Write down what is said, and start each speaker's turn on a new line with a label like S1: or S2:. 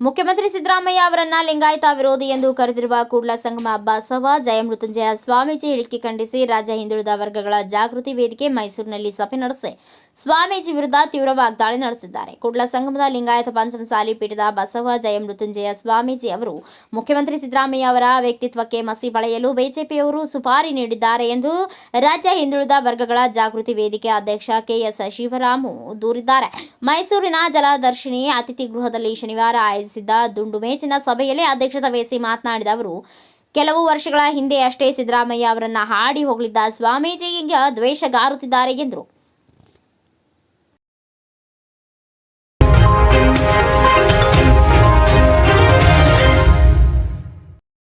S1: ಸಿದ್ದರಾಮಯ್ಯ ಅವರನ್ನ ಲಿಂಗಾಯತ ವಿರೋಧಿ ಎಂದು ಕರೆದಿರುವ ಕೂಡ್ಲ ಸಂಗಮ ಬಸವ ಜಯ ಮೃತ್ಯುಂಜಯ ಸ್ವಾಮೀಜಿ ಹೇಳಿಕೆ ಖಂಡಿಸಿ ರಾಜ್ಯ ಹಿಂದುಳಿದ ವರ್ಗಗಳ ಜಾಗೃತಿ ವೇದಿಕೆ ಮೈಸೂರಿನಲ್ಲಿ ಸಭೆ ನಡೆಸಿ ಸ್ವಾಮೀಜಿ ವಿರುದ್ಧ ತೀವ್ರ ವಾಗ್ದಾಳಿ ನಡೆಸಿದ್ದಾರೆ. ಕೂಡ್ಲ ಸಂಗಮದ ಲಿಂಗಾಯತ ಪಂಚಮಸಾಲಿ ಪೀಠದ ಬಸವ ಜಯ ಮೃತ್ಯುಂಜಯ ಸ್ವಾಮೀಜಿ ಅವರು ಮುಖ್ಯಮಂತ್ರಿ ಸಿದ್ದರಾಮಯ್ಯ ಅವರ ವ್ಯಕ್ತಿತ್ವಕ್ಕೆ ಮಸಿ ಬಳೆಯಲು ಬಿಜೆಪಿಯವರು ಸುಪಾರಿ ನೀಡಿದ್ದಾರೆ ಎಂದು ರಾಜ್ಯ ಹಿಂದುಳಿದ ವರ್ಗಗಳ ಜಾಗೃತಿ ವೇದಿಕೆ ಅಧ್ಯಕ್ಷ ಕೆಎಸ್ ಶಿವರಾಮು ದೂರಿದ್ದಾರೆ. ಮೈಸೂರಿನ ಜಲದರ್ಶಿನಿ ಅತಿಥಿ ಗೃಹದಲ್ಲಿ ಶನಿವಾರ ಆಯೋಜಿಸಿದ್ದ ದುಂಡು ಮೇಜಿನ ಸಭೆಯಲ್ಲಿ ಅಧ್ಯಕ್ಷತೆ ವಹಿಸಿ ಮಾತನಾಡಿದ ಅವರು, ಕೆಲವು ವರ್ಷಗಳ ಹಿಂದೆ ಅಷ್ಟೇ ಸಿದ್ದರಾಮಯ್ಯ ಅವರನ್ನ ಹಾಡಿ ಹೋಗಲಿದ್ದ ಸ್ವಾಮೀಜಿ ಈಗ ದ್ವೇಷಗಾರುತ್ತಿದ್ದಾರೆ ಎಂದರು.